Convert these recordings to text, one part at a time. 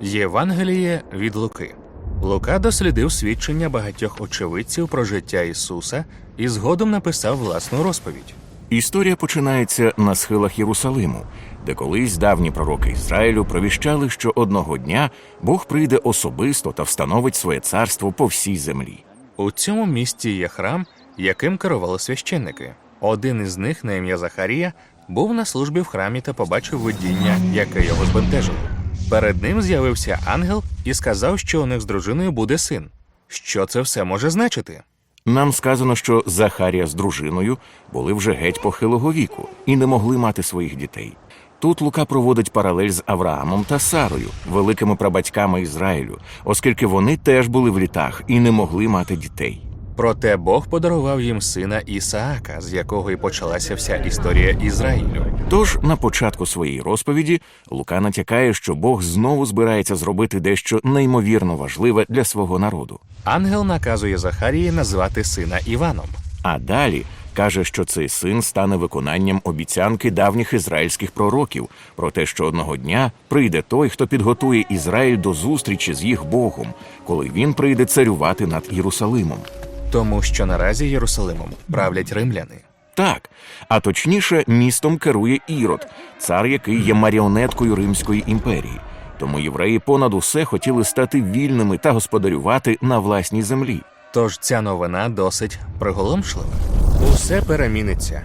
Євангеліє від Луки. Лука дослідив свідчення багатьох очевидців про життя Ісуса і згодом написав власну розповідь. Історія починається на схилах Єрусалиму, де колись давні пророки Ізраїлю провіщали, що одного дня Бог прийде особисто та встановить своє царство по всій землі. У цьому місті є храм, яким керували священники. Один із них, на ім'я Захарія, був на службі в храмі та побачив видіння, яке його збентежило. Перед ним з'явився ангел і сказав, що у них з дружиною буде син. Що це все може значити? Нам сказано, що Захарія з дружиною були вже геть похилого віку і не могли мати своїх дітей. Тут Лука проводить паралель з Авраамом та Сарою, великими прабатьками Ізраїлю, оскільки вони теж були в літах і не могли мати дітей. Проте Бог подарував їм сина Ісаака, з якого і почалася вся історія Ізраїлю. Тож на початку своєї розповіді Лука натякає, що Бог знову збирається зробити дещо неймовірно важливе для свого народу. Ангел наказує Захарії назвати сина Іваном. А далі каже, що цей син стане виконанням обіцянки давніх ізраїльських пророків про те, що одного дня прийде той, хто підготує Ізраїль до зустрічі з їх Богом, коли він прийде царювати над Єрусалимом. Тому що наразі Єрусалимом правлять римляни. Так, а точніше, містом керує Ірод, цар, який є маріонеткою Римської імперії. Тому євреї понад усе хотіли стати вільними та господарювати на власній землі. Тож ця новина досить приголомшлива. Усе переміниться.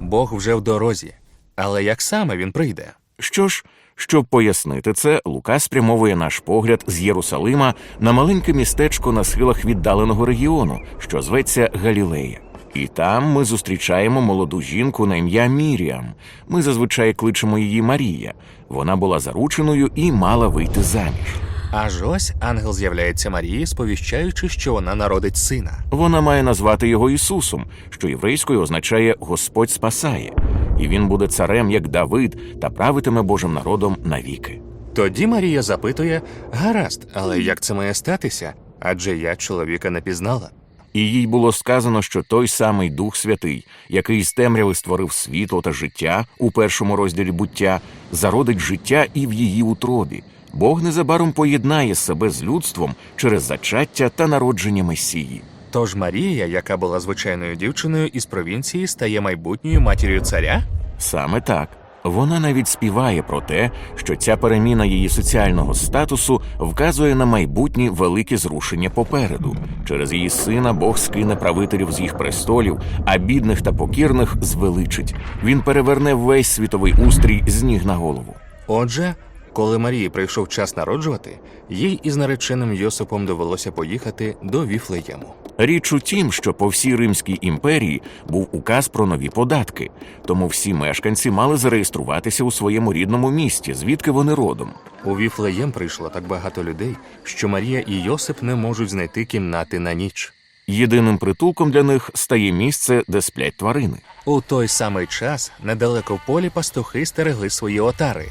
Бог вже в дорозі. Але як саме він прийде? Що ж, щоб пояснити це, Лука спрямовує наш погляд з Єрусалима на маленьке містечко на схилах віддаленого регіону, що зветься Галілея. І там ми зустрічаємо молоду жінку на ім'я Міріам. Ми зазвичай кличемо її Марія. Вона була зарученою і мала вийти заміж. Аж ось ангел з'являється Марії, сповіщаючи, що вона народить сина. Вона має назвати його Ісусом, що єврейською означає Господь спасає, і він буде царем, як Давид, та правитиме Божим народом навіки. Тоді Марія запитує: гаразд, але як це має статися? Адже я чоловіка не пізнала. І їй було сказано, що той самий Дух Святий, який з темряви створив світло та життя у першому розділі буття, зародить життя і в її утробі. Бог незабаром поєднає себе з людством через зачаття та народження Месії. Тож Марія, яка була звичайною дівчиною із провінції, стає майбутньою матір'ю царя? Саме так. Вона навіть співає про те, що ця переміна її соціального статусу вказує на майбутні великі зрушення попереду. Через її сина Бог скине правителів з їх престолів, а бідних та покірних звеличить. Він переверне весь світовий устрій з ніг на голову. Отже, коли Марії прийшов час народжувати, їй із нареченим Йосипом довелося поїхати до Віфлеєму. Річ у тім, що по всій Римській імперії був указ про нові податки, тому всі мешканці мали зареєструватися у своєму рідному місті, звідки вони родом. У Віфлеєм прийшло так багато людей, що Марія і Йосип не можуть знайти кімнати на ніч. Єдиним притулком для них стає місце, де сплять тварини. У той самий час недалеко в полі пастухи стерегли свої отари.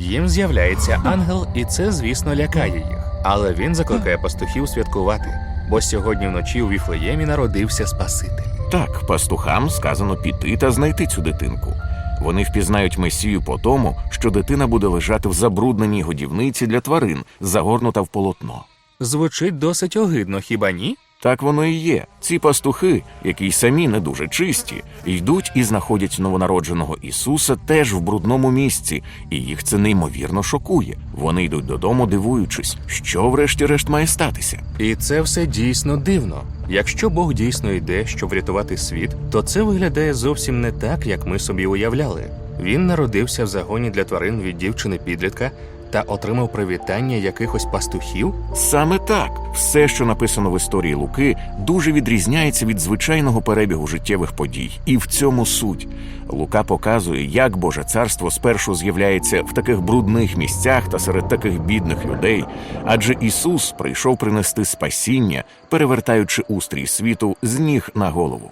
Їм з'являється ангел, і це, звісно, лякає їх. Але він закликає пастухів святкувати, бо сьогодні вночі у Віфлеємі народився Спаситель. Так, пастухам сказано піти та знайти цю дитинку. Вони впізнають месію по тому, що дитина буде лежати в забрудненій годівниці для тварин, загорнута в полотно. Звучить досить огидно, хіба ні? Так воно і є. Ці пастухи, які й самі не дуже чисті, йдуть і знаходять новонародженого Ісуса теж в брудному місці, і їх це неймовірно шокує. Вони йдуть додому, дивуючись, що врешті-решт має статися. І це все дійсно дивно. Якщо Бог дійсно йде, щоб врятувати світ, то це виглядає зовсім не так, як ми собі уявляли. Він народився в загоні для тварин від дівчини підлітка та отримав привітання якихось пастухів. Саме так, все, що написано в історії Луки, дуже відрізняється від звичайного перебігу життєвих подій, і в цьому суть. Лука показує, як Боже царство спершу з'являється в таких брудних місцях та серед таких бідних людей, адже Ісус прийшов принести спасіння, перевертаючи устрій світу з ніг на голову.